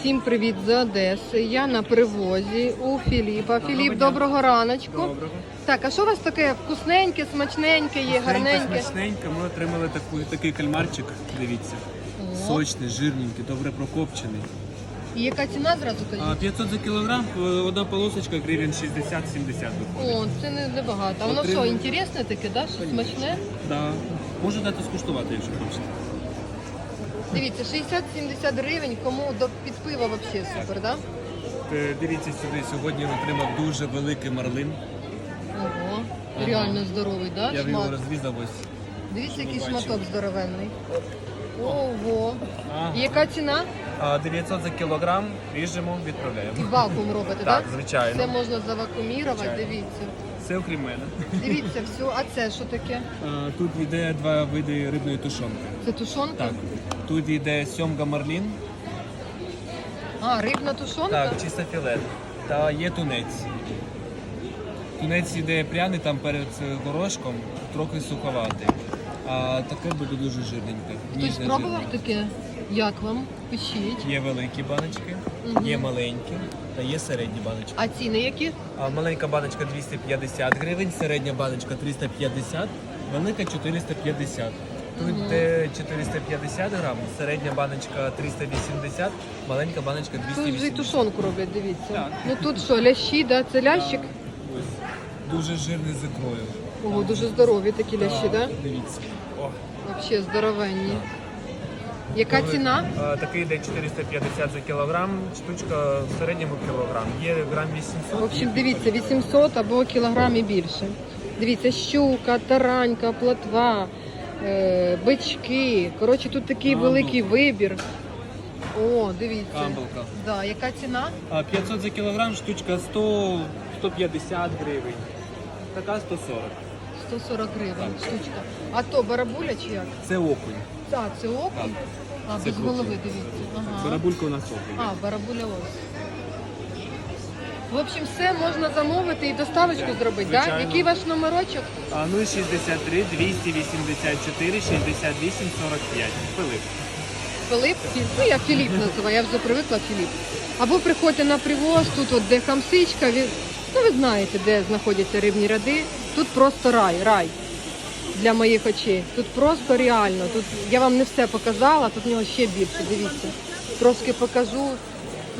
Всім привіт з Одеси. Я на привозі у Філіпа. Філіп, доброго раночку. Доброго. Так, а що у вас таке вкусненьке, смачненьке є, гарненьке? Смачненько, ми отримали таку, такий кальмарчик, дивіться. О. Сочний, жирненький, добре прокопчений. І яка ціна зразу А 500 за кілограм, е, одна полосочка гривень 60-70 виходить. О, це не небагато. А воно що, інтересне таке, да? Що смачне? Да. Можу дати скуштувати, якщо хочете. Дивіться, 60-70 гривень, кому до під пиво взагалі супер, да? Е, Дивіться сюди, сьогодні я отримав дуже великий марлин. Ого, Ага. реально здоровий, да? Я його Шмат. розрізав ось. Дивіться, який шматок здоровенний. Ого. Ага. І яка ціна? А 900 за кілограм, ріжемо, відправляємо. І вакуум робите, Так, так? звичайно. Це можна завакуумірувати, Звичайно. дивіться. Все окрім мене. Дивіться, все. А це що таке? А, Тут йде два види рибної тушонки. Це тушонка? Так. Тут йде сьомга марлін, А, рибна тушонка? Так, чисто філе. Та є тунець. Тунець йде пряний там перед е, горошком, трохи суховатий. А таке буде дуже жирненьке. Хтось ніжне, пробував жирненьке. таке? Як вам? Пишіть. Є великі баночки, Мгм. є маленькі та є середні баночки. А ціни які? А маленька баночка 250 гривень, середня баночка 350, велика 450. Тут 450 грам, середня баночка 380, маленька баночка Тут вже 280. і тушонку роблять, дивіться. Так. Ну тут що, лящі, да? Це лящик? Ось. Дуже жирний з ікрою. Ого, дуже здорові такі лящі, да? Дивіться. О. Взагалі здоровенні. Яка Коли, ціна? а, Такий йде 450 за кілограм, штучка в середньому кілограм. Є грам 800. В общем, дивіться, 800 або кілограм і більше. Дивіться, щука, таранька, плотва, е, бички. Коротше, тут такий Амбалка. великий вибір. О, дивіться. Амбалка. Да, яка ціна? А 500 за кілограм, штучка 100, 150 гривень. Така 140. 140 гривень штучка. А то барабуля чи як? Це окунь. Так, це окунь. Так. А, Це без крупний. голови дивіться. Ага. Барабулька у нас окунь. А, барабуля ось. В общем, все можна замовити і доставочку зробити, так? Звичайно. Який ваш номерочок? А 063 284 68 45. Пилип. Філіп? Фі- Ну, я Філіп називаю, я вже привикла Філіп. Або приходьте на привоз, тут от де хамсичка, ви, ну ви знаєте, де знаходяться рибні ряди. Тут просто рай, рай для моїх очей. Тут просто реально. Тут я вам не все показала, тут в нього ще більше. Дивіться. Трошки покажу.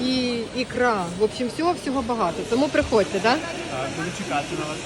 І ікра. В общем, всього всього багато. Тому приходьте, так? Да? Так, буду чекати на вас.